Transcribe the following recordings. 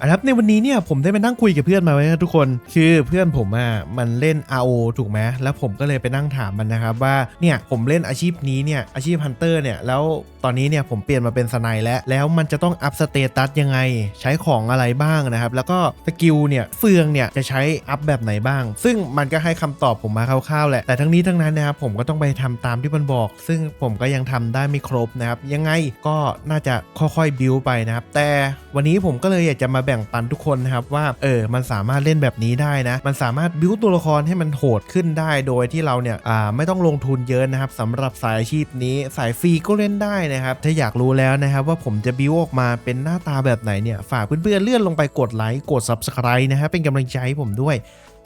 อะครับในวันนี้เนี่ยผมได้ไปนั่งคุยกับเพื่อนมาไว้นะทุกคน คือเพื่อนผมอะมันเล่น RO ถูกไหมแล้วผมก็เลยไปนั่งถามมันนะครับว่าเนี่ยผมเล่นอาชีพนี้เนี่ยอาชีพฮันเตอร์เนี่ยแล้วตอนนี้เนี่ยผมเปลี่ยนมาเป็นสไนแล้วแล้วมันจะต้องอัพสเตตัสยังไง ใช้ของอะไรบ้างนะครับ แล้วก็สกิลเนี่ยเฟืองเนี่ยจะใช้อัพแบบไหนบ้าง ซึ่งมันก็ให้คำตอบผมมาคร่าวๆแหละแต่ทั้งนี้ทั้งนั้นนะครับผมก็ต้องไปทำตามที่มันบอก ซึ่งผมก็ยังทำได้ไม่ครบนะครับยังไงก็น่าจะค่อยๆบิวไปนะครับแต่วันนี้ผมก็เลยอยากจะมาบ่งปันทุกคนนะครับว่าเออมันสามารถเล่นแบบนี้ได้นะ มันสามารถบิวตัวละครให้มันโหดขึ้นได้โดยที่เราเนี่ยอ่าไม่ต้องลงทุนเยอะนะครับสำหรับสายอาชีพนี้สายฟรีก็เล่นได้นะครับ ถ้าอยากรู้แล้วนะครับว่าผมจะบิวออกมาเป็นหน้าตาแบบไหนเนี่ยฝากเพื่อนๆเลื่อนลงไปกดไลค์กด Subscribe นะครับเป็นกำลังใจให้ผมด้วย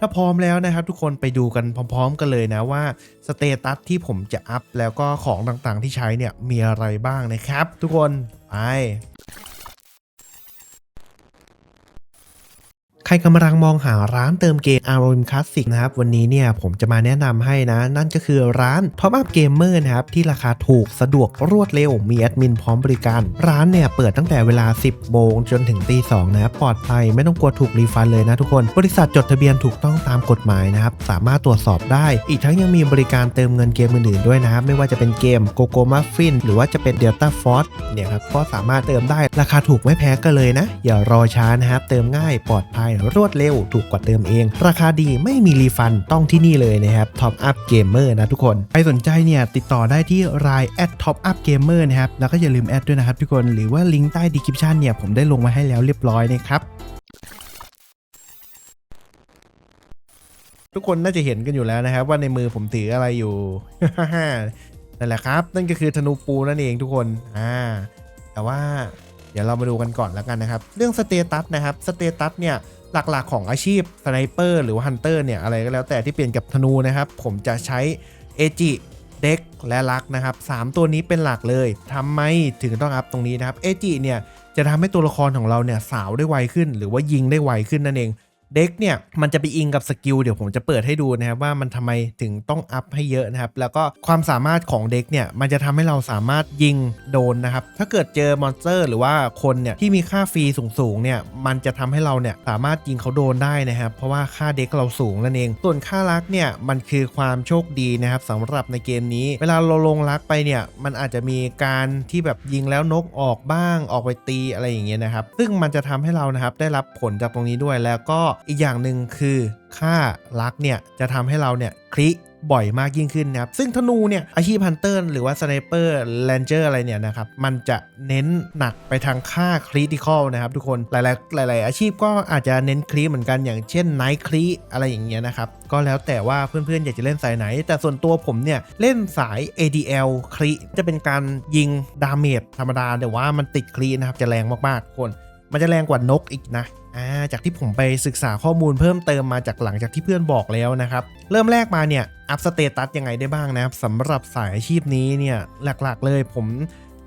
ถ้าพร้อมแล้วนะครับ ทุกคนไปดูกันพร้อม ๆ กันเลยนะว่าสเตตัสที่ผมจะอัพแล้วก็ของต่างๆที่ใช้เนี่ยมีอะไรบ้างนะครับ ทุกคนไป ใครกำลังมองหาร้านเติมเกม ROM Classic นะครับ วันนี้เนี่ยผมจะมาแนะนำให้นะ นั่นก็คือร้าน Top Up Gamer นะครับ ที่ราคาถูกสะดวกรวดเร็ว มีแอดมินพร้อมบริการ ร้านเนี่ยเปิดตั้งแต่เวลา 10 โมงจนถึงตี2นะครับ ปลอดภัยไม่ต้องกลัวถูกรีฟันเลยนะทุกคน บริษัทจดทะเบียนถูกต้องตามกฎหมายนะครับ สามารถตรวจสอบได้ อีกทั้งยังมีบริการเติมเงินเกมอื่นๆด้วยนะครับ ไม่ว่าจะเป็นเกม g o g o Muffin หรือว่าจะเป็น Delta Force เนี่ยครับก็สามารถเติมได้ราคาถูกไม่แพ้กันเลยนะอย่ารอช้านะครับเติมง่ายปลอดภัยรวดเร็ว ถูกกว่าเติมเอง ราคาดีไม่มีรีฟันต้องที่นี่เลยนะครับ Top Up Gamer นะทุกคนใครสนใจเนี่ยติดต่อได้ที่ราย at Top Up Gamer นะครับ แล้วก็อย่าลืมแอดด้วยนะครับทุกคนหรือว่าลิงก์ใต้ description เนี่ยผมได้ลงมาให้แล้วเรียบร้อยนะครับทุกคนน่าจะเห็นกันอยู่แล้วนะครับ ว่าในมือผมถืออะไรอยู่ นั่นแหละครับ นั่นก็คือธนูปูนั่นเองทุกคนอ่าแต่ว่าเดี๋ยวเรามาดูกันก่อนแล้วกันนะครับ เรื่องสเตตัสนะครับสเตตัสเนี่ย หลักๆ ของอาชีพสไนเปอร์หรือว่าฮันเตอร์เนี่ยอะไรก็แล้วแต่ที่เปลี่ยนกับธนูนะครับ ผมจะใช้เอจิเด็กและลักนะครับสามตัวนี้เป็นหลักเลยทำไมถึงต้องอัพตรงนี้นะครับเอจิเนี่ยจะทำให้ตัวละครของเราเนี่ยสาวได้ไวขึ้น หรือว่ายิงได้ไวขึ้นนั่นเอง เด็กเนี่ยมันจะไปอิงกับสกิลเดี๋ยวผมจะเปิดให้ดูนะครับว่ามันทำไมถึงต้องอัพให้เยอะนะครับ แล้วก็ความสามารถของเด็กเนี่ยมันจะทำให้เราสามารถยิงโดนนะครับ ถ้าเกิดเจอมอนสเตอร์หรือว่าคนเนี่ยที่มีค่าฟรีสูงๆเนี่ยมันจะทำให้เราเนี่ยสามารถยิงเขาโดนได้นะครับ เพราะว่าค่าเด็กเราสูงนั่นเอง ส่วนค่ารักเนี่ยมันคือความโชคดีนะครับสำหรับในเกมนี้ เวลาเราลงรักไปเนี่ยมันอาจจะมีการที่แบบยิงแล้วนกออกบ้างออกไปตีอะไรอย่างเงี้ยนะครับ ซึ่งมันจะทำให้เรานะครับได้รับผลจากตรงนี้ด้วยแล้วก็อีกอย่างหนึ่งคือค่ารักเนี่ยจะทำให้เราเนี่ยคลิบ่อยมากยิ่งขึ้นนะครับ ซึ่งธนูเนี่ยอาชีพฮันเตอร์หรือว่าสไนเปอร์แลนเจอร์อะไรเนี่ยนะครับ มันจะเน้นหนักไปทางค่าคริติคอลนะครับทุกคนหลาย ๆ หลาย ๆ อาชีพก็อาจจะเน้นคริเหมือนกันอย่างเช่นไนท์คริอะไรอย่างเงี้ยนะครับ ก็แล้วแต่ว่าเพื่อน ๆ อยากจะเล่นสายไหน แต่ส่วนตัวผมเนี่ย เล่นสาย ADL คริจะเป็นการยิงดาเมจธรรมดาแต่ว่ามันติดครินะครับจะแรงมากๆคน มันจะแรงกว่านกอีกนะ อ่าจากที่ผมไปศึกษาข้อมูลเพิ่มเติมมาจากหลังจากที่เพื่อนบอกแล้วนะครับ เริ่มแรกมาเนี่ยอัพสเตตัสยังไงได้บ้างนะครับสำหรับสายอาชีพนี้เนี่ยหลักๆเลยผม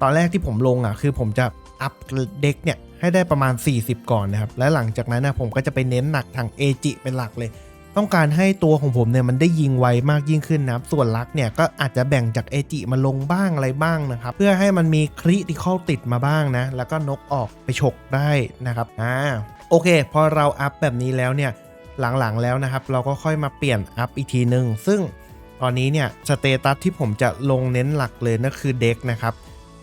ตอนแรกที่ผมลงอะคือผมจะอัพเด็กเนี่ยให้ได้ประมาณ 40 ก่อนนะครับ และหลังจากนั้นนะผมก็จะไปเน้นหนักทางเอจิเป็นหลักเลย ต้องการให้ตัวของผมเนี่ยมันได้ยิงไวมากยิ่งขึ้นนะครับ ส่วนลักเนี่ยก็อาจจะแบ่งจากเอจิมาลงบ้างอะไรบ้างนะครับ เพื่อให้มันมีคริที่เข้าติดมาบ้างนะ แล้วก็นกออกไปฉกได้นะครับ อ่า โอเค พอเราอัพแบบนี้แล้วเนี่ยหลังๆแล้วนะครับ เราก็ค่อยมาเปลี่ยนอัพอีกทีหนึ่งซึ่งตอนนี้เนี่ยสเตตัสที่ผมจะลงเน้นหลักเลยนั่นคือเด็กนะครับ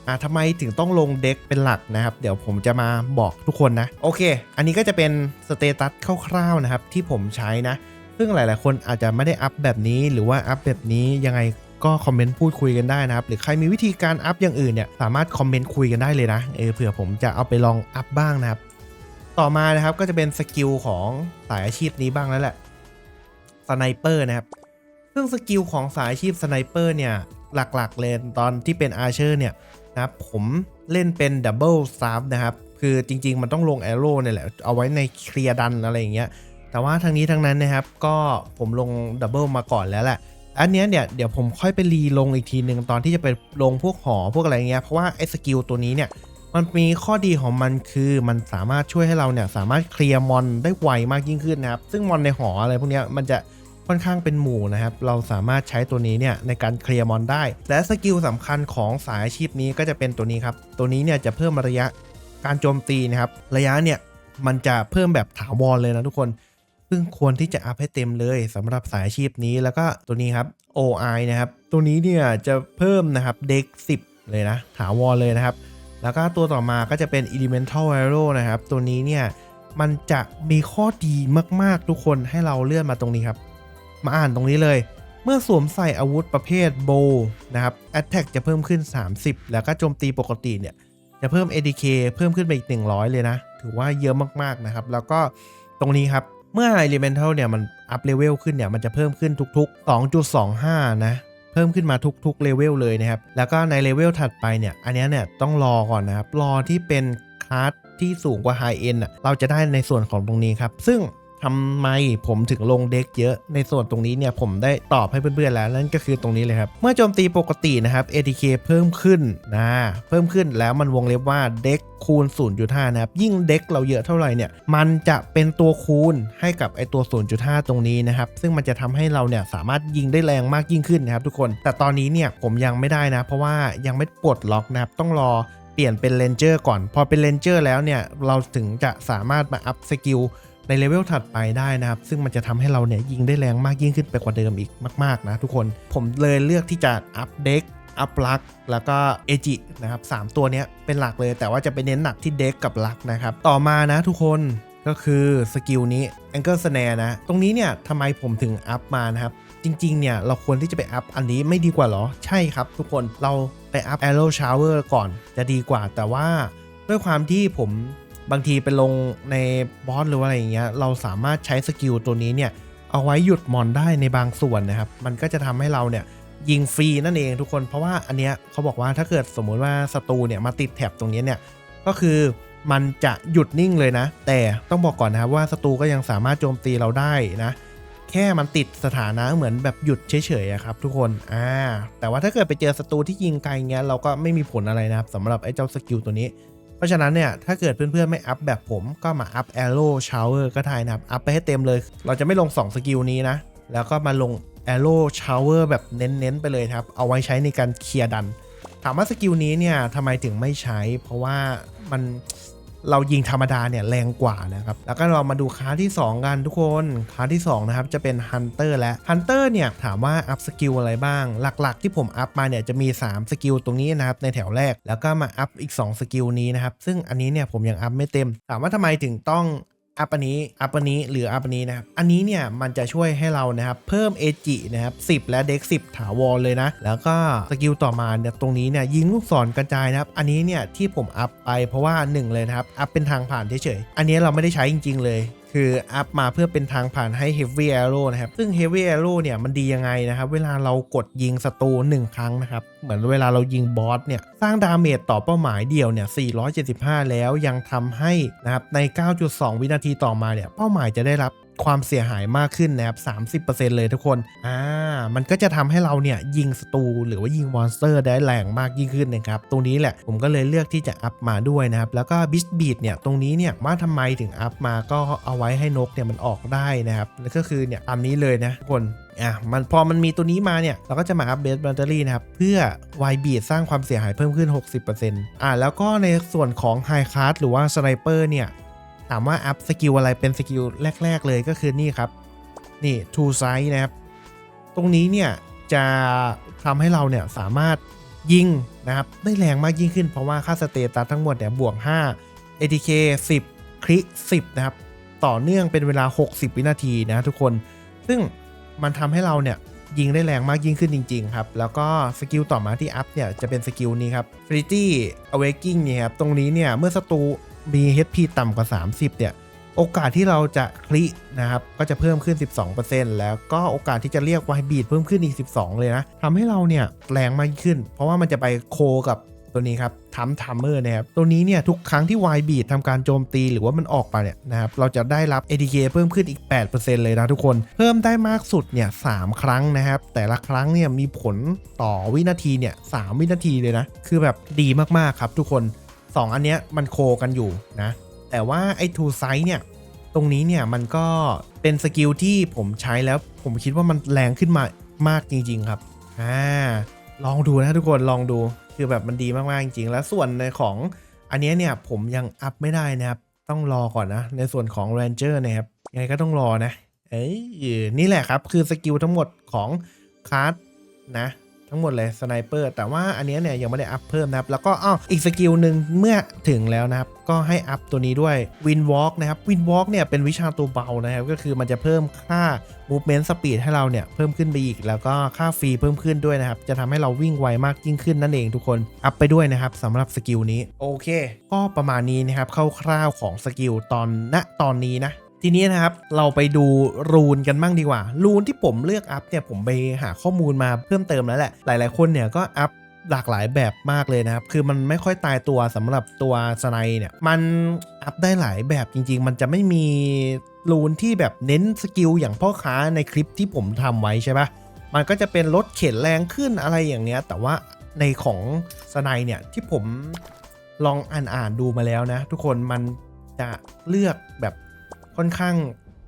อ่าทำไมถึงต้องลงเด็กเป็นหลักนะครับ เดี๋ยวผมจะมาบอกทุกคนนะ โอเค อันนี้ก็จะเป็นสเตตัสคร่าวๆนะครับ ที่ผมใช้นะ ซึ่งหลายๆ คนอาจจะไม่ได้อัพแบบนี้ หรือว่าอัพแบบนี้ยังไงก็คอมเมนต์พูดคุยกันได้นะครับ หรือใครมีวิธีการอัพอย่างอื่นเนี่ยสามารถคอมเมนต์คุยกันได้เลยนะเออเผื่อผมจะเอาไปลองอัพบ้างนะครับ ต่อมานะครับก็จะเป็นสกิลของสายอาชีพนี้บ้างแล้วแหละสไนเปอร์นะครับ ซึ่งสกิลของสายอาชีพสไนเปอร์เนี่ยหลักๆเลยตอนที่เป็นอาเชอร์เนี่ยนะครับผมเล่นเป็นดับเบิลซาร์นะครับคือจริงๆมันต้องลงแอโร่เนี่ยแหละเอาไว้ในเคลียร์ดันอะไรอย่างเงี้ยแต่ว่าทางนี้ทางนั้นนะครับก็ผมลงดับเบิลมาก่อนแล้วแหละอันนี้เนี่ยเดี๋ยวผมค่อยไปรีลงอีกทีหนึ่งตอนที่จะไปลงพวกหอพวกอะไรเงี้ยเพราะว่าไอ้สกิลตัวนี้เนี่ย มันมีข้อดีของมันคือมันสามารถช่วยให้เราเนี่ยสามารถเคลียร์มอนได้ไวมากยิ่งขึ้นนะครับ ซึ่งมอนในหออะไรพวกนี้มันจะค่อนข้างเป็นหมู่นะครับ เราสามารถใช้ตัวนี้เนี่ยในการเคลียร์มอนได้ และสกิลสำคัญของสายอาชีพนี้ก็จะเป็นตัวนี้ครับ ตัวนี้เนี่ยจะเพิ่มระยะการโจมตีนะครับ ระยะเนี่ยมันจะเพิ่มแบบถาวรเลยนะทุกคน ซึ่งควรที่จะอัพให้เต็มเลยสำหรับสายอาชีพนี้ แล้วก็ตัวนี้ครับ OI นะครับ ตัวนี้เนี่ยจะเพิ่มนะครับเด็ก10 เลยนะ ถาวรเลยนะครับ แล้วก็ตัวต่อมาก็จะเป็น Elemental Arrow นะครับ ตัวนี้เนี่ยมันจะมีข้อดีมากๆทุกคนให้เราเลื่อนมาตรงนี้ครับ มาอ่านตรงนี้เลย เมื่อสวมใส่อาวุธประเภทโบนะครับ Attack จะเพิ่มขึ้น 30 แล้วก็โจมตีปกติเนี่ยจะเพิ่ม ADK เพิ่มขึ้นไปอีก 100 เลยนะ ถือว่าเยอะมากๆนะครับ แล้วก็ตรงนี้ครับเมื่อ Elemental เนี่ยมันอัพเลเวลขึ้นเนี่ยมันจะเพิ่มขึ้นทุก ๆ 2.25 นะ เพิ่มขึ้นมาทุกๆเลเวลเลยนะครับ แล้วก็ในเลเวลถัดไปเนี่ยอันนี้เนี่ยต้องรอก่อนนะครับ รอที่เป็นคลาสที่สูงกว่าไฮเอะเราจะได้ในส่วนของตรงนี้ครับ ซึ่ง ทำไมผมถึงลงเด็กเยอะ ในส่วนตรงนี้เนี่ยผมได้ตอบให้เพื่อนๆแล้วนั่นก็คือตรงนี้เลยครับ เมื่อโจมตีปกตินะครับ ATK เพิ่มขึ้นนะเพิ่มขึ้นแล้วมันวงเล็บว่าเด็กคูณ 0.5 นะครับ ยิ่งเด็กเราเยอะเท่าไหร่เนี่ย มันจะเป็นตัวคูณให้กับไอตัว 0.5 ตรงนี้นะครับ ซึ่งมันจะทำให้เราเนี่ยสามารถยิงได้แรงมากยิ่งขึ้นนะครับทุกคน แต่ตอนนี้เนี่ยผมยังไม่ได้นะ เพราะว่ายังไม่ปลดล็อกนะครับ ต้องรอเปลี่ยนเป็นเลนเจอร์ก่อน พอเป็นเลนเจอร์แล้วเนี่ย เราถึงจะสามารถมาอัพสกิล ในเลเวลถัดไปได้นะครับ ซึ่งมันจะทำให้เราเนี่ยยิงได้แรงมากยิ่งขึ้นไปกว่าเดิมอีกมากๆนะทุกคนผมเลยเลือกที่จะอัพเด็กอัพลักแล้วก็เอจินะครับสามตัวเนี้ยเป็นหลักเลย แต่ว่าจะไปเน้นหนักที่เด็กกับลักนะครับ ต่อมานะทุกคนก็คือสกิลนี้ Angle Snare นะ ตรงนี้เนี่ยทำไมผมถึงอัพมานะครับ จริง ๆ เนี่ยเราควรที่จะไปอัพอันนี้ไม่ดีกว่าเหรอ ใช่ครับทุกคนเราไปอัพ Arrow Shower ก่อนจะดีกว่า แต่ว่าด้วยความที่ผม บางทีไปลงในบอสหรืออะไรอย่างเงี้ยเราสามารถใช้สกิลตัวนี้เนี่ยเอาไว้หยุดมอนได้ในบางส่วนนะครับ มันก็จะทำให้เราเนี่ยยิงฟรีนั่นเองทุกคน เพราะว่าอันเนี้ยเขาบอกว่าถ้าเกิดสมมุติว่าศัตรูเนี่ยมาติดแถบตรงนี้เนี่ยก็คือมันจะหยุดนิ่งเลยนะ แต่ต้องบอกก่อนนะครับว่าศัตรูก็ยังสามารถโจมตีเราได้นะ แค่มันติดสถานะเหมือนแบบหยุดเฉยๆครับทุกคนอ่าแต่ว่าถ้าเกิดไปเจอศัตรูที่ยิงไกลเงี้ยเราก็ไม่มีผลอะไรนะครับสำหรับไอ้เจ้าสกิลตัวนี้ ราะฉะนั้นเนี่ยถ้าเกิดเพื่อนๆไม่อัพแบบผมก็มาอัพ Arrow Shower ก็ได้นะครับ อัพไปให้เต็มเลย เราจะไม่ลง 2 สกิลนี้นะ แล้วก็มาลง Arrow Shower แบบเน้นๆ ไปเลยครับ เอาไว้ใช้ในการเคลียร์ดัน ถามว่าสกิลนี้เนี่ยทำไมถึงไม่ใช้ เพราะว่ามัน เรายิงธรรมดาเนี่ยแรงกว่านะครับ แล้วก็เรามาดูคลาสที่ 2 กันทุกคนคลาสที่ 2 นะครับ จะเป็นฮันเตอร์และฮันเตอร์เนี่ย ถามว่าอัพสกิลอะไรบ้าง หลักๆ ที่ผมอัพมาเนี่ย จะมี 3 สกิลตรงนี้นะครับ ในแถวแรก แล้วก็มาอัพอีก 2 สกิลนี้นะครับ ซึ่งอันนี้เนี่ยผมยังอัพไม่เต็ม ถามว่าทำไมถึงต้อง อัปนี้อัปนี้หรืออัปนนี้นะครับ อันนี้เนี่ยมันจะช่วยให้เรานะครับเพิ่มเอจินะครับ10 และเด็ก10 ถาวรเลยนะ แล้วก็สกิลต่อมาเนี่ยตรงนี้เนี่ยยิงลูกศรกระจายนะครับ อันนี้เนี่ยที่ผมอัพไปเพราะว่า 1 เลยนะครับ อัพเป็นทางผ่านเฉยๆ อันนี้เราไม่ได้ใช้จริง ๆ เลย คืออัพมาเพื่อเป็นทางผ่านให้ Heavy Arrow นะครับ ซึ่ง Heavy Arrow เนี่ยมันดียังไงนะครับ เวลาเรากดยิงศัตรู1 ครั้งนะครับ เหมือนเวลาเรายิงบอสเนี่ย สร้างดาเมจต่อเป้าหมายเดียวเนี่ย 475 แล้วยังทำให้นะครับใน 9.2 วินาทีต่อมาเนี่ย เป้าหมายจะได้รับ ความเสียหายมากขึ้นนะครับ 30%เลยทุกคน อ่า มันก็จะทำให้เราเนี่ยยิงศัตรูหรือว่ายิงมอนสเตอร์ได้แรงมากยิ่งขึ้นนะครับ ตรงนี้แหละผมก็เลยเลือกที่จะอัพมาด้วยนะครับ แล้วก็บิสบีดเนี่ยตรงนี้เนี่ยว่าทำไมถึงอัพมาก็เอาไว้ให้นกเนี่ยมันออกได้นะครับแล้วก็คือเนี่ยตามนี้เลยนะทุกคนอะมันพอมันมีตัวนี้มาเนี่ย เราก็จะมาอัปเดตแบตเตอรี่นะครับ เพื่อไวบีดสร้างความเสียหายเพิ่มขึ้น 60%อะแล้วก็ในส่วนของไฮค a s หรือว่าสไนเปอร์เนี่ยามว่าอัพสกิลอะไรเป็นสกิลแรก ๆ เลยก็คือนี่ครับ นี่ Two Sight นะครับ ตรงนี้เนี่ยจะทำให้เราเนี่ยสามารถยิงนะครับ ได้แรงมากยิ่งขึ้นเพราะว่าค่าสเตตัสทั้งหมดเนี่ยบวก 5 ATK 10 คริ10 นะครับ ต่อเนื่องเป็นเวลา 60 วินาทีนะทุกคน ซึ่งมันทำให้เราเนี่ยยิงได้แรงมากยิ่งขึ้นจริง ๆ ครับ แล้วก็สกิลต่อมาที่อัพเนี่ยจะเป็นสกิลนี้ครับ f r e e t y Awakening เนี่ยครับ ตรงนี้เนี่ยเมื่อศัตรู มี HP ต่ำกว่า 30 เนี่ย โอกาสที่เราจะคลินะครับ ก็จะเพิ่มขึ้น 12%แล้วก็โอกาสที่จะเรียกไวบีดเพิ่มขึ้นอีก 12 เลยนะทำให้เราเนี่ยแรงมากขึ้น เพราะว่ามันจะไปโคกับตัวนี้ครับทัมทัมเมอร์นะครับ ตัวนี้เนี่ย ทุกครั้งที่ไวบีดทำการโจมตีหรือว่ามันออกไปเนี่ยนะครับ เราจะได้รับ ADK เพิ่มขึ้นอีก 8%เลยนะทุกคน เพิ่มได้มากสุดเนี่ย3ครั้งนะครับ แต่ละครั้งเนี่ยมีผลต่อวินาทีเนี่ย3วินาทีเลยนะ คือแบบดีมากๆครับทุกคน 2 อันเนี้ยมันโคกันอยู่นะ แต่ว่าไอ้ทูไซเนี่ย ตรงนี้เนี่ยมันก็เป็นสกิลที่ผมใช้แล้ว ผมคิดว่ามันแรงขึ้นมามากจริง ๆ ครับอ่าลองดูนะทุกคนลองดูคือแบบมันดีมากๆจริงๆ แล้วส่วนในของอันเนี้ยเนี่ยผมยังอัพไม่ได้นะครับ ต้องรอก่อนนะ ในส่วนของ Ranger นะครับยังไงก็ต้องรอนะ เอ้ยนี่แหละครับ คือสกิลทั้งหมดของคาร์ดนะ ทั้งหมดเลยสไนเปอร์แต่ว่าอันนี้เนี่ยยังไม่ได้อัพเพิ่มนะครับ แล้วก็อ้ออีกสกิลหนึ่งเมื่อถึงแล้วนะครับ ก็ให้อัพตัวนี้ด้วย Wind Walk นะครับ Wind Walk เนี่ยเป็นวิชาตัวเบานะครับ ก็คือมันจะเพิ่มค่า Movement Speed ให้เราเนี่ยเพิ่มขึ้นไปอีก แล้วก็ค่าฟรีเพิ่มขึ้นด้วยนะครับ จะทำให้เราวิ่งไวมากยิ่งขึ้นนั่นเองทุกคนอัพไปด้วยนะครับสำหรับสกิลนี้โอเค ก็ประมาณนี้นะครับคร่าวๆของสกิลตอนณตอนนี้นะ ทีนี้นะครับเราไปดูรูนกันบ้างดีกว่า รูนที่ผมเลือกอัพเนี่ยผมไปหาข้อมูลมาเพิ่มเติมแล้วแหละ หลาย ๆ คนเนี่ยก็อัพหลากหลายแบบมากเลยนะครับ คือมันไม่ค่อยตายตัวสำหรับตัวสไนเนี่ย มันอัพได้หลายแบบจริง ๆ มันจะไม่มีรูนที่แบบเน้นสกิลอย่างพ่อค้าในคลิปที่ผมทำไว้ใช่ปะมันก็จะเป็นรถเข็นแรงขึ้นอะไรอย่างเนี้ย แต่ว่าในของสไนเนี่ยที่ผมลองอ่านอ่านดูมาแล้วนะ ทุกคนมันจะเลือกแบบ ค่อนข้าง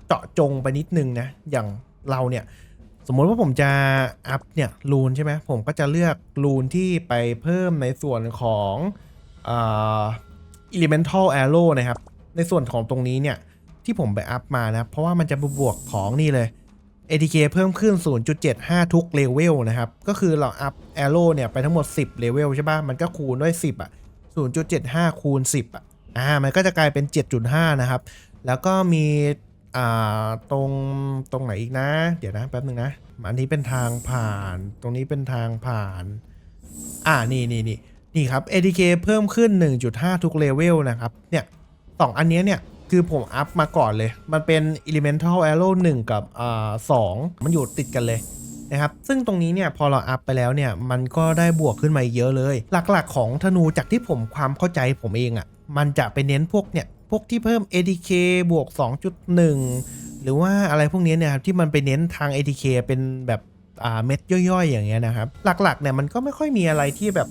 เจาะจงไปนิดนึงนะ อย่างเราเนี่ย สมมติว่าผมจะอัพเนี่ยรูนใช่ไหมผมก็จะเลือกรูนที่ไปเพิ่มในส่วนของเอ่อ elemental arrow นะครับ ในส่วนของตรงนี้เนี่ย ที่ผมไปอัพมานะเพราะว่ามันจะบวกของนี่เลย ATK เพิ่มขึ้น 0.75 ทุกเลเวลนะครับ ก็คือเราอัพ arrow เนี่ยไปทั้งหมด 10 เลเวลใช่ป่ะ มันก็คูณด้วย 10 อะ 0.75 คูณ 10 อะ อ่า มันก็จะกลายเป็น 7.5 นะครับ แล้วก็มีอ่าตรงตรงไหนอีกนะ เดี๋ยวนะแป๊บนึงนะ อันนี้เป็นทางผ่าน ตรงนี้เป็นทางผ่าน อ่านี่นี่นี่นี่ครับ ATK เพิ่มขึ้น 1.5 ทุกเลเวลนะครับ เนี่ยสองอันเนี้ยเนี่ย คือผมอัพมาก่อนเลย มันเป็น Elemental Arrow 1 กับอ่า2มันอยู่ติดกันเลยนะครับ ซึ่งตรงนี้เนี่ยพอเราอัพไปแล้วเนี่ย มันก็ได้บวกขึ้นมาเยอะเลย หลักๆของธนูจากที่ผมความเข้าใจผมเองอะ่ะ มันจะไปเน้นพวกเนี่ย พวกที่เพิ่ม ADK บวก 2.1 หรือว่าอะไรพวกนี้เนี่ยครับที่มันไปเน้นทาง ADK เป็นแบบเม็ดย่อยๆ อย่างเงี้ยนะครับ หลักๆเนี่ยมันก็ไม่ค่อยมีอะไรที่แบบ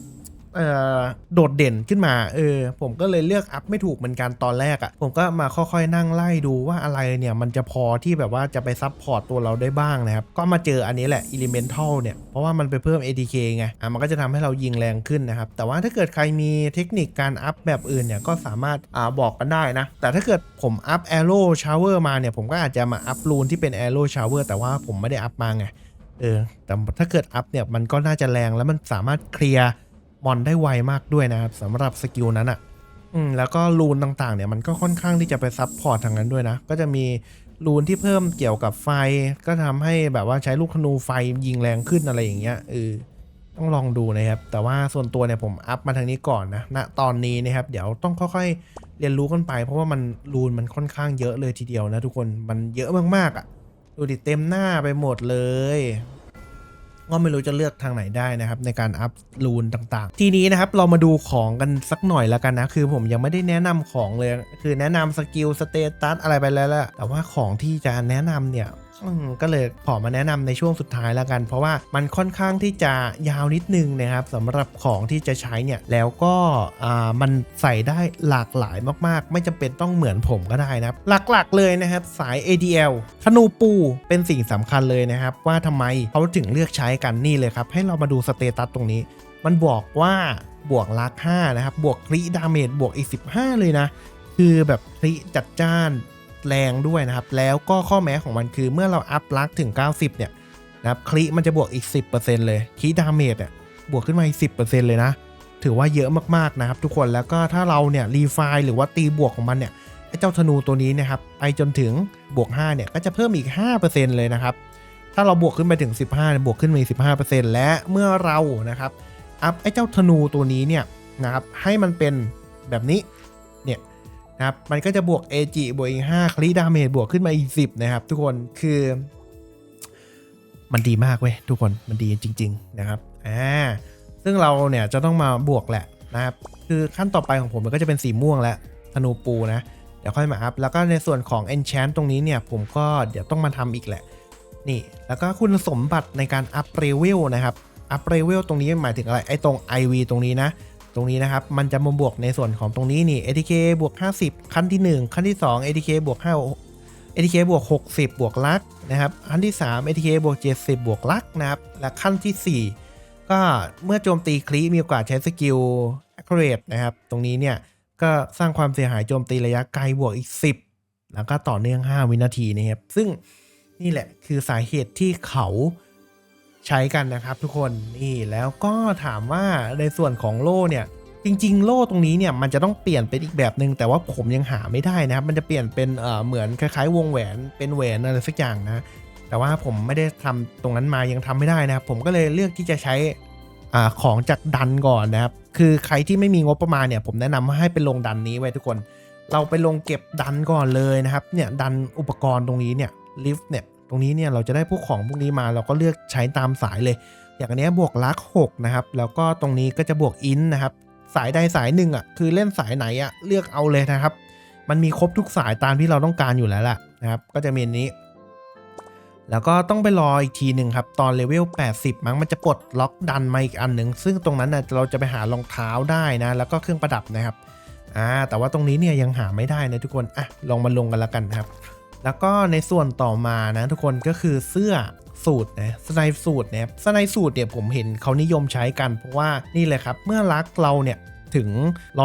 โดดเด่นขึ้นมาเออผมก็เลยเลือกอัพไม่ถูกเหมือนกันตอนแรกอะ่ะผมก็มาค่อยๆนั่งไล่ดูว่าอะไรเนี่ยมันจะพอที่แบบว่าจะไปซับพอร์ตตัวเราได้บ้างนะครับ ก็มาเจออันนี้แหละ Elemental เนี่ยเพราะว่ามันไปเพิ่ม ATK ไงอะมันก็จะทำให้เรายิงแรงขึ้นนะครับ แต่ว่าถ้าเกิดใครมีเทคนิคการอัพแบบอื่นเนี่ยก็สามารถอ่าบอกกันได้นะ แต่ถ้าเกิดผมอัพ Arrow Shower มาเนี่ยผมก็อาจจะมาอัพรูนที่เป็น Arrow Shower แต่ว่าผมไม่ได้อัพมาไงเออแต่ถ้าเกิดอัพเนี่ยมันก็น่าจะแรงแล้วมันสามารถเคลียร์ มอนได้ไวมากด้วยนะครับสำหรับสกิลนั้นอะ่ะอืมแล้วก็รูนต่างๆเนี่ยมันก็ค่อนข้างที่จะไปซับพอร์ตทางนั้นด้วยนะ ก็จะมีรูนที่เพิ่มเกี่ยวกับไฟ ก็ทำให้แบบว่าใช้ลูกธนูไฟยิงแรงขึ้นอะไรอย่างเงี้ยเออต้องลองดูนะครับ แต่ว่าส่วนตัวเนี่ยผมอัพมาทางนี้ก่อนนะณตอนนี้นะครับ เดี๋ยวต้องค่อยๆเรียนรู้กันไป เพราะว่ามันรูนมันค่อนข้างเยอะเลยทีเดียวนะทุกคนมันเยอะมากๆอะ่ะดูดิเต็มหน้าไปหมดเลย ก็ไม่รู้จะเลือกทางไหนได้นะครับในการอัพรูนต่างๆ ทีนี้นะครับเรามาดูของกันสักหน่อยแล้วกันนะ คือผมยังไม่ได้แนะนำของเลย คือแนะนำสกิลสเตตัสอะไรไปแล้วแหละแต่ว่าของที่จะแนะนำเนี่ย ก็เลยขอมาแนะนำในช่วงสุดท้ายแล้วกัน เพราะว่ามันค่อนข้างที่จะยาวนิดนึงนะครับสำหรับของที่จะใช้เนี่ยแล้วก็มันใส่ได้หลากหลายมากๆ ไม่จำเป็นต้องเหมือนผมก็ได้นะครับหลักๆเลยนะครับสาย ADL ธนูปูเป็นสิ่งสำคัญเลยนะครับ ว่าทำไมเขาถึงเลือกใช้กันนี่เลยครับ ให้เรามาดูสเตตัสตรงนี้ มันบอกว่าบวกลัก5นะครับบวกคริดาเมจบวกอีก 15 เลยนะ คือแบบคริจัดจ้าน แรงด้วยนะครับ แล้วก็ข้อแม้ของมันคือเมื่อเราอัพลักถึง 90 เนี่ยนะครับคริมันจะบวกอีก 10%เลยคริดาเมจอะบวกขึ้นมาอีก 10%เลยนะ ถือว่าเยอะมากๆนะครับ ทุกคนแล้วก็ถ้าเราเนี่ยรีไฟหรือว่าตีบวกของมันเนี่ยไอ้เจ้าธนูตัวนี้นะครับไปจนถึงบวก5เนี่ยก็จะเพิ่มอีก 5%เลยนะครับถ้าเราบวกขึ้นไปถึง 15 บวกขึ้นมาอีก15%และเมื่อเรานะครับอัพไอ้เจ้าธนูตัวนี้เนี่ยนะครับให้มันเป็นแบบนี้ นะครับมันก็จะบวก AG บวกอีก5คลีดาเมจบวกขึ้นมาอีก10นะครับ ทุกคนคือมันดีมากเว้ยทุกคนมันดีจริง ๆ นะครับอ่าซึ่งเราเนี่ยจะต้องมาบวกแหละนะครับคือขั้นต่อไปของผมมันก็จะเป็นสีม่วงแล้วธนูปูนะเดี๋ยวค่อยมาอัพแล้วก็ในส่วนของ enchant ตรงนี้เนี่ยผมก็เดี๋ยวต้องมาทำอีกแหละ นี่ แล้วก็คุณสมบัติในการอัพเรเวลนะครับอัพเรเวลตรงนี้หมายถึงอะไรไอ้ตรง IV ตรงนี้นะ ตรงนี้นะครับ มันจะมาบวกในส่วนของตรงนี้นี่ ATK บวก 50 ขั้นที่ 1 ขั้นที่ 2 ATK บวก5 ATK บวก 60 บวกลักนะครับ ขั้นที่ 3 ATK บวก 70 บวกลักนะครับ และขั้นที่ 4 ก็เมื่อโจมตีคลีมีโอกาสใช้สกิล accurate นะครับ ตรงนี้เนี่ยก็สร้างความเสียหายโจมตีระยะไกลบวกอีก 10 แล้วก็ต่อเนื่อง 5 วินาทีนะครับ ซึ่งนี่แหละคือสาเหตุที่เขา ใช้กันนะครับทุกคนนี่แล้วก็ถามว่าในส่วนของโล่เนี่ยจริง ๆ โล่ตรงนี้เนี่ยมันจะต้องเปลี่ยนเป็นอีกแบบหนึ่งแต่ว่าผมยังหาไม่ได้นะครับ มันจะเปลี่ยนเป็นเอ่อเหมือนคล้ายๆ วงแหวนเป็นแหวนอะไรสักอย่างนะ แต่ว่าผมไม่ได้ทำตรงนั้นมายังทำไม่ได้นะครับ ผมก็เลยเลือกที่จะใช้อ่าของจากดันก่อนนะครับ คือใครที่ไม่มีงบประมาณเนี่ย ผมแนะนำว่าให้ไปลงดันนี้ไว้ทุกคน เราไปลงเก็บดันก่อนเลยนะครับเนี่ยดันอุปกรณ์ตรงนี้เนี่ยลิฟต์เนี่ย ตรงนี้เนี่ยเราจะได้พวกของพวกนี้มาเราก็เลือกใช้ตามสายเลย อย่างอันนี้บวกลักหกนะครับแล้วก็ตรงนี้ก็จะบวกอินนะครับสายใดสายหนึ่งอะคือเล่นสายไหนอะเลือกเอาเลยนะครับ มันมีครบทุกสายตามที่เราต้องการอยู่แล้วล่ะนะครับ ก็จะมีนี้ แล้วก็ต้องไปรออีกทีหนึ่งครับตอนเลเวล 80 มั้งมันจะปลดล็อกดันมาอีกอันหนึ่งซึ่งตรงนั้นนะเราจะไปหารองเท้าได้นะ แล้วก็เครื่องประดับนะครับอ่าแต่ว่าตรงนี้เนี่ยยังหาไม่ได้นะทุกคนอะลองมาลงกันแล้วกันนะครับ แล้วก็ในส่วนต่อมานะทุกคนก็คือเสื้อสูตรนะสไนป์สูตรนะครับสไนป์สูตรเนี่ยผมเห็นเขานิยมใช้กันเพราะว่านี่เลยครับ เมื่อรักเราเนี่ย ถึง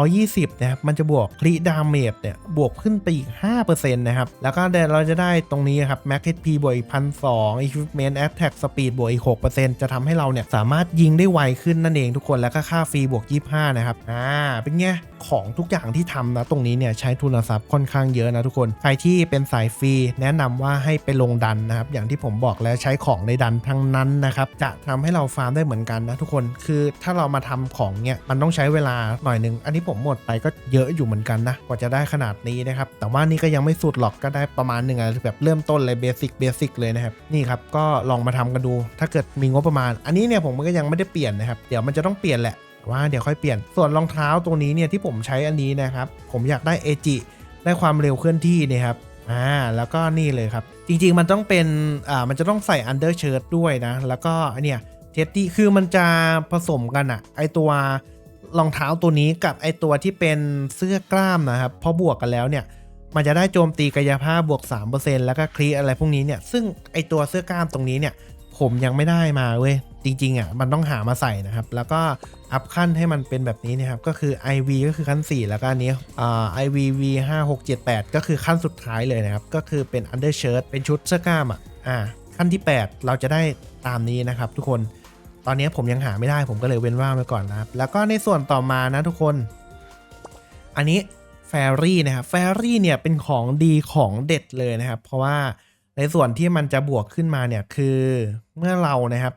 120 นะครับ มันจะบวกคริดาเมจเนี่ย บวกขึ้นไปอีก 5%นะครับ แล้วก็เดเราจะได้ตรงนี้ครับ Max HP บวกอีกพันสอง Equipment Attack Speed บวกอีก 6%จะทำให้เราเนี่ย สามารถยิงได้ไวขึ้นนั่นเองทุกคน แล้วก็ค่าฟรีบวก 25 นะครับ อ่า เป็นไง ของทุกอย่างที่ทำนะ ตรงนี้เนี่ยใช้ทุนทรัพย์ค่อนข้างเยอะนะทุกคน ใครที่เป็นสายฟรีแนะนำว่าให้ไปลงดันนะครับ อย่างที่ผมบอกแล้วใช้ของในดันทั้งนั้นนะครับ จะทำให้เราฟาร์มได้เหมือนกันนะทุกคน คือถ้าเรามาทำของเนี่ย มันต้องใช้เวลาหน่อยหนึง อันนี้ผมหมดไปก็เยอะอยู่เหมือนกันนะ กว่าจะได้ขนาดนี้นะครับ แต่ว่านี่ก็ยังไม่สุดหรอกก็ได้ประมาณหนึ่งอะแบบเริ่มต้นเลยเบสิกเบสิกเลยนะครับ นี่ครับ ก็ลองมาทำกันดู ถ้าเกิดมีงบประมาณ อันนี้เนี่ยผมก็ยังไม่ได้เปลี่ยนนะครับ เดี๋ยวมันจะต้องเปลี่ยนแหละว่าเดี๋ยวค่อยเปลี่ยน ส่วนรองเท้าตัวนี้เนี่ยที่ผมใช้อันนี้นะครับ ผมอยากได้เอจิได้ความเร็วเคลื่อนที่นะครับอ่าแล้วก็นี่เลยครับ จริงๆมันต้องเป็นอ่ามันจะต้องใส่อันเดอร์เชิ้ตด้วยนะ แล้วก็เนี่ยเทสตี้คือมันจะผสมกันอะไอตัว รองเท้าตัวนี้กับไอตัวที่เป็นเสื้อกล้ามนะครับพอบวกกันแล้วเนี่ยมันจะได้โจมตีกายภาพบวก 3%แล้วก็คลีอะไรพวกนี้เนี่ยซึ่งไอตัวเสื้อกล้ามตรงนี้เนี่ยผมยังไม่ได้มาเว้ยจริงๆอะมันต้องหามาใส่นะครับ แล้วก็อัพขั้นให้มันเป็นแบบนี้นะครับ ก็คือ IV ก็คือขั้น 4 แล้วก็อันนี้อ่า IV V 5 6 7 8 ก็คือขั้นสุดท้ายเลยนะครับ ก็คือเป็น undershirt เป็นชุดเสื้อกล้ามอะอ่าขั้นที่ 8 เราจะได้ตามนี้นะครับทุกคน ตอนนี้ผมยังหาไม่ได้ผมก็เลยเว้นว่างไว้ก่อนนะครับ แล้วก็ในส่วนต่อมานะทุกคน อันนี้แฟรี่นะครับแฟรี่เนี่ยเป็นของดีของเด็ดเลยนะครับ เพราะว่าในส่วนที่มันจะบวกขึ้นมาเนี่ยคือเมื่อเรานะครับ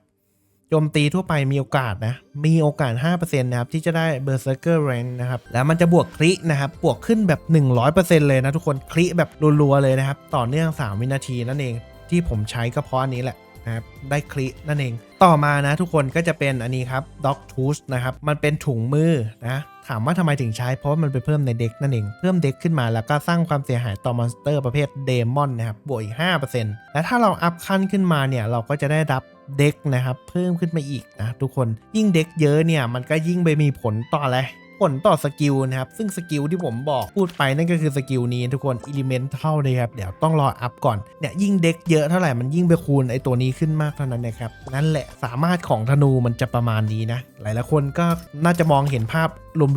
โจมตีทั่วไปมีโอกาสนะมีโอกาส 5%นะครับที่จะได้ Berserker Rank นะครับแล้วมันจะบวกครินะครับบวกขึ้นแบบ 100%เลยนะทุกคนคริแบบรัวๆเลยนะครับ ต่อเนื่อง 3 วินาทีนั่นเองที่ผมใช้ก็เพราะอันนี้แหละ นะครับได้คลินั่นเอง ต่อมานะทุกคนก็จะเป็นอันนี้ครับ Dog Tooth นะครับมันเป็นถุงมือนะถามว่าทำไมถึงใช้ เพราะว่ามันไปเพิ่มในเด็กนั่นเอง เพิ่มเด็กขึ้นมาแล้วก็สร้างความเสียหายต่อมอนสเตอร์ประเภทเดมอนนะครับบวกอีก 5%และถ้าเราอัพขั้นขึ้นมาเนี่ยเราก็จะได้รับเด็กนะครับเพิ่มขึ้นมาอีกนะทุกคนยิ่งเด็กเยอะเนี่ยมันก็ยิ่งไปมีผลต่ออะไร ผลต่อสกิลนะครับ ซึ่งสกิลที่ผมบอกพูดไปนั่นก็คือสกิลนี้ทุกคนอิเลเมนต์เลยครับ เดี๋ยวต้องรออัพก่อน เนี่ยยิ่งเด็กเยอะเท่าไหร่มันยิ่งไปคูณไอตัวนี้ขึ้นมากเท่านั้นนะครับ นั่นแหละสามารถของธนูมันจะประมาณนี้นะ หลายๆคนก็น่าจะมองเห็นภาพ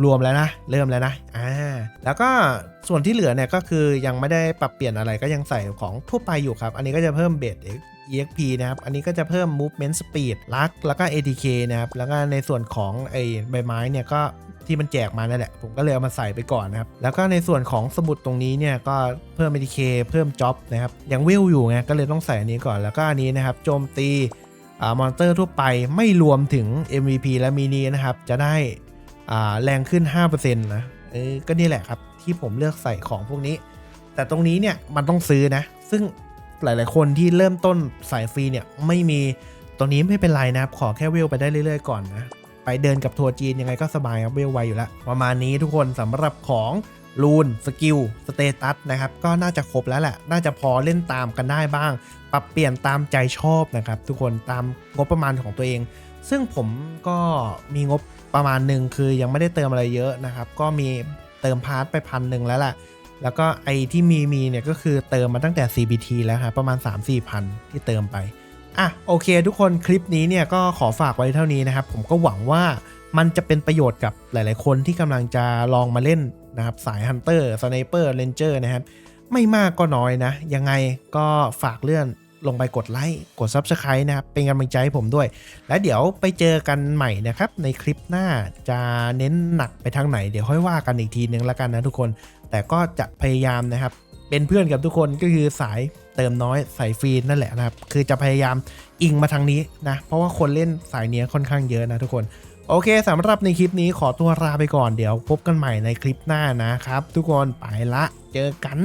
รวมๆแล้วนะ เริ่มแล้วนะ อ่า แล้วก็ ส่วนที่เหลือเนี่ยก็คือยังไม่ได้ปรับเปลี่ยนอะไรก็ยังใส่ของทั่วไปอยู่ครับ อันนี้ก็จะเพิ่มเบส EXP นะครับ อันนี้ก็จะเพิ่ม movement speed ลักแล้วก็ ATK นะครับ แล้วก็ในส่วนของไอ้ใบไม้เนี่ยก็ที่มันแจกมานั่นแหละ ผมก็เลยเอามาใส่ไปก่อนนะครับ แล้วก็ในส่วนของสมุดตรงนี้เนี่ยก็เพิ่ม ATK เพิ่มจ็อบนะครับ ยังวิวอยู่ไง ก็เลยต้องใส่อันนี้ก่อน แล้วก็อันนี้นะครับ โจมตีอ่ามอนเตอร์ทั่วไปไม่รวมถึง MVP และมินินะครับ จะได้อ่าแรงขึ้น 5%นะ เออ ก็นี่แหละครับ ที่ผมเลือกใส่ของพวกนี้ แต่ตรงนี้เนี่ยมันต้องซื้อนะ ซึ่งหลาย ๆ คนที่เริ่มต้นสายฟรีเนี่ยไม่มีตรงนี้ไม่เป็นไรนะครับ ขอแค่เวลไปได้เรื่อย ๆ ก่อนนะ ไปเดินกับทัวร์จีนยังไงก็สบายครับเวลไวอยู่แล้ว ประมาณนี้ทุกคนสำหรับของรูนสกิลสเตตัสนะครับ ก็น่าจะครบแล้วแหละ น่าจะพอเล่นตามกันได้บ้าง ปรับเปลี่ยนตามใจชอบนะครับ ทุกคนตามงบประมาณของตัวเอง ซึ่งผมก็มีงบประมาณหนึ่งคือยังไม่ได้เติมอะไรเยอะนะครับ ก็มี เติมพาร์ทไปพันหนึ่งแล้วแหละแล้วก็ไอที่มีมีเนี่ยก็คือเติมมาตั้งแต่ CBT แล้วครับประมาณ 3-4พันที่เติมไปอะโอเค ทุกคนคลิปนี้เนี่ยก็ขอฝากไว้เท่านี้นะครับ ผมก็หวังว่ามันจะเป็นประโยชน์กับหลาย ๆ คนที่กำลังจะลองมาเล่นนะครับ สายฮันเตอร์สไนเปอร์เรนเจอร์นะครับ ไม่มากก็น้อยนะ ยังไงก็ฝากเลื่อน ลงไปกดไลค์กด Subscribe นะครับ เป็นกำลังใจให้ผมด้วย แล้วเดี๋ยวไปเจอกันใหม่นะครับ ในคลิปหน้าจะเน้นหนักไปทางไหน เดี๋ยวค่อยว่ากันอีกทีนึงล้วกันนะทุกคน แต่ก็จะพยายามนะครับ เป็นเพื่อนกับทุกคนก็คือสายเติมน้อยสายฟรีนั่นแหละนะครับ คือจะพยายามอิงมาทางนี้นะ เพราะว่าคนเล่นสายเนี้ยค่อนข้างเยอะนะทุกคนโอเคสำหรับในคลิปนี้ขอตัวลาไปก่อนเดี๋ยวพบกันใหม่ในคลิปหน้านะครับ ทุกคนไปละ เจอกัน